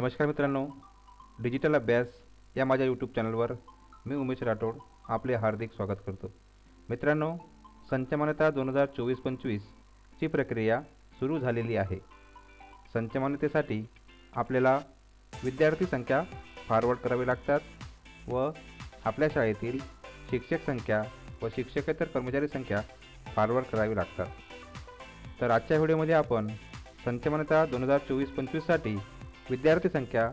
नमस्कार मित्रांनो डिजिटल अभ्यास या माझ्या यूट्यूब चॅनलवर मी उमेश राठोड आपले हार्दिक स्वागत करतो. मित्रांनो संचमान्यता दोन हजार चोवीस पंचवीसची प्रक्रिया सुरू झालेली आहे. संचमान्यतेसाठी आपल्याला विद्यार्थी संख्या फॉरवर्ड करावी लागतात व आपल्या शाळेतील शिक्षक संख्या व शिक्षकेतर कर्मचारी संख्या फॉरवर्ड करावी लागतात. तर आजच्या व्हिडिओमध्ये आपण संचमान्यता दोन हजार चोवीस पंचवीससाठी विद्यार्थी संख्या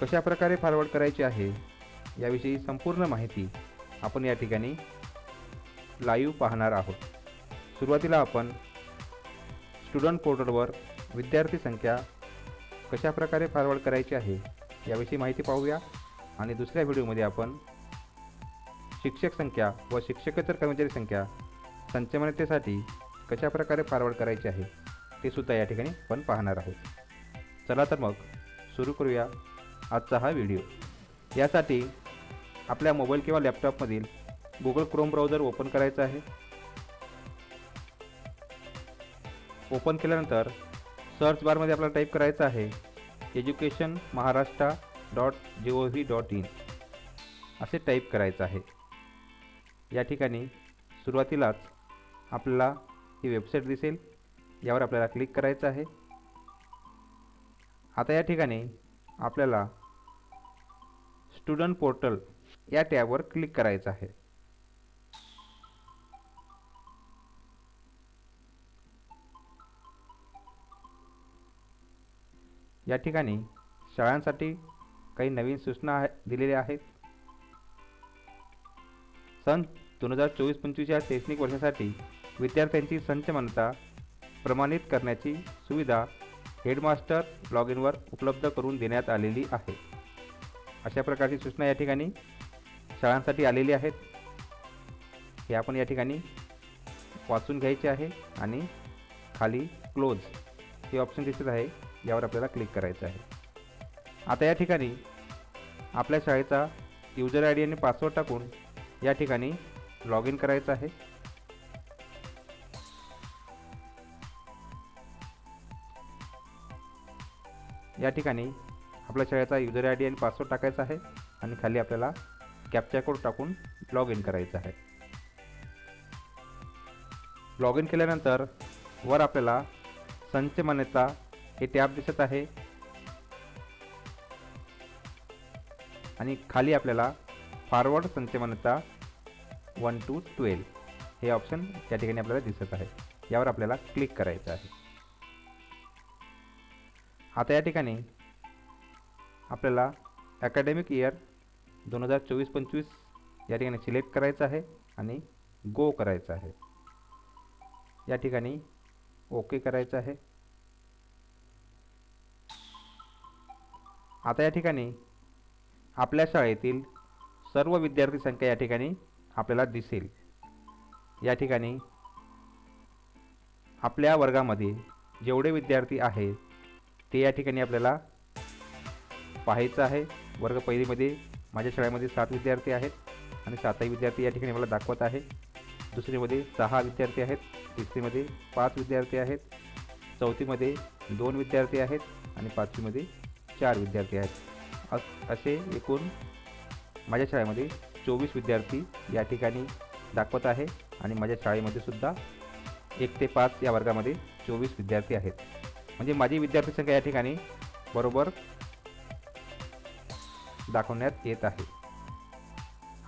कशा प्रकारे फॉरवर्ड करायची आहे याविषयी संपूर्ण माहिती आपण या ठिकाणी लाईव्ह पाहणार आहोत. सुरुवातीला आपण स्टुडंट पोर्टलवर विद्यार्थी संख्या कशा प्रकारे फॉरवर्ड करायची आहे याविषयी माहिती पाहूया आणि दुसऱ्या व्हिडिओमध्ये आपण शिक्षक संख्या व शिक्षकेतर कर्मचारी संख्या संचमनतेसाठी कशा प्रकारे फॉरवर्ड करायची आहे ते सुद्धा या ठिकाणी आपण पाहणार आहोत. चला तर मग सुरू करूया आजचा हा व्हिडिओ. यासाठी आपल्या मोबाईल किंवा लॅपटॉपमधील गुगल क्रोम ब्राउझर ओपन करायचं आहे. ओपन केल्यानंतर सर्च बारमध्ये आपल्याला टाईप करायचं आहे education Maharashtra dot G O V dot in असे टाईप करायचं आहे. या ठिकाणी सुरुवातीलाच आपल्याला ही वेबसाईट दिसेल. यावर आपल्याला क्लिक करायचं आहे. आता या ठिकाणी आपल्याला स्टुडंट पोर्टल या टॅबवर क्लिक करायचं आहे. या ठिकाणी शाळांसाठी काही नवीन सूचना दिलेल्या आहेत. सन दोन हजार चोवीस पंचवीस या शैक्षणिक वर्षासाठी विद्यार्थ्यांची संचमानता प्रमाणित करण्याची सुविधा हेडमास्टर लॉग इनवर उपलब्ध करून देण्यात आलेली आहे. अशा प्रकारची सूचना या ठिकाणी शाळांसाठी आलेली आहेत. हे आपण या ठिकाणी वाचून घ्यायचे आहे आणि खाली क्लोज हे ऑप्शन दिसत आहे यावर आपल्याला क्लिक करायचं आहे. आता या ठिकाणी आपल्या शाळेचा युजर आय डी आणि पासवर्ड टाकून या ठिकाणी लॉग इन करायचं आहे. या ठिकाणी आपल्या शाळेचा युजर आय डी आणि पासवर्ड टाकायचा आहे आणि खाली आपल्याला कॅप्चा कोड टाकून लॉग इन करायचं आहे. लॉग इन केल्यानंतर वर आपल्याला संच मान्यता हे टॅब दिसत आहे. आणि खाली आपल्याला फॉरवर्ड संच मान्यता वन टू ट्वेल्व हे ऑप्शन या ठिकाणी आपल्याला दिसत आहे. यावर आपल्याला क्लिक करायचं आहे. आता या ठिकाणी आपल्याला अकॅडमिक इयर दोन हजार चोवीस पंचवीस या ठिकाणी सिलेक्ट करायचं आहे आणि गो करायचं आहे. या ठिकाणी ओके करायचं आहे. आता या ठिकाणी आपल्या शाळेतील सर्व विद्यार्थी संख्या या ठिकाणी आपल्याला दिसेल. या ठिकाणी आपल्या वर्गामध्ये जेवढे विद्यार्थी आहेत ते या ठिकाणी आपल्याला पाहायचं आहे. वर्ग पहिलीमध्ये माझ्या शाळेमध्ये सात विद्यार्थी आहेत आणि सातही विद्यार्थी या ठिकाणी मला दाखवत आहे. दुसरीमध्ये सहा विद्यार्थी आहेत. तिसरीमध्ये पाच विद्यार्थी आहेत. चौथीमध्ये दोन विद्यार्थी आहेत आणि पाचवीमध्ये चार विद्यार्थी आहेत. अस असे एकूण माझ्या शाळेमध्ये चोवीस विद्यार्थी या ठिकाणी दाखवत आहे आणि माझ्या शाळेमध्ये सुद्धा एक ते पाच या वर्गामध्ये चोवीस विद्यार्थी आहेत. म्हणजे माझी विद्यार्थी संख्या या ठिकाणी बरोबर दाखवण्यात येत आहे.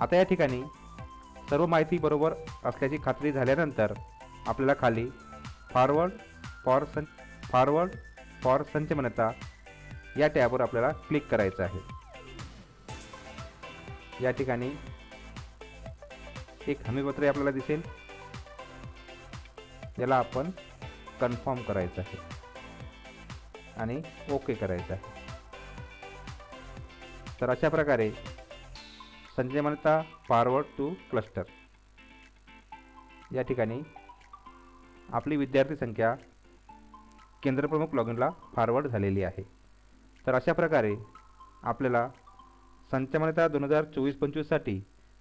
आता या ठिकाणी सर्व माहिती बरोबर असल्याची खात्री झाल्यानंतर आपल्याला खाली फॉरवर्ड फॉर सं फॉरवर्ड फॉर संचमनता या टॅबवर आपल्याला क्लिक करायचं आहे. या ठिकाणी एक हमीपत्र आपल्याला दिसेल. याला आपण कन्फर्म करायचं आहे. आणि ओके करायचं आहे. तर अशा प्रकारे संजय मान्यता फॉरवर्ड टू क्लस्टर या ठिकाणी आपली विद्यार्थी संख्या केंद्रप्रमुख लॉगिनला फॉरवर्ड झालेली आहे. तर अशा प्रकारे आपल्याला संचमान्यता दोन हजार चोवीस पंचवीससाठी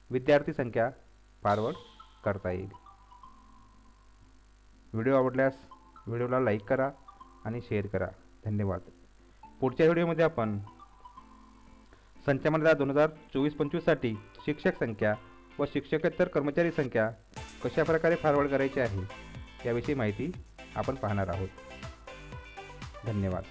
विद्यार्थी संख्या फॉरवर्ड करता येईल. व्हिडिओ आवडल्यास व्हिडिओला लाईक करा आणि शेअर करा. धन्यवाद. पुढच्या व्हिडिओमध्ये आपण संचमानता दोन हजार चोवीस पंचवीससाठी शिक्षक संख्या व शिक्षकेतर कर्मचारी संख्या कशा प्रकारे फॉरवर्ड करायची आहे याविषयी माहिती आपण पाहणार आहोत. धन्यवाद.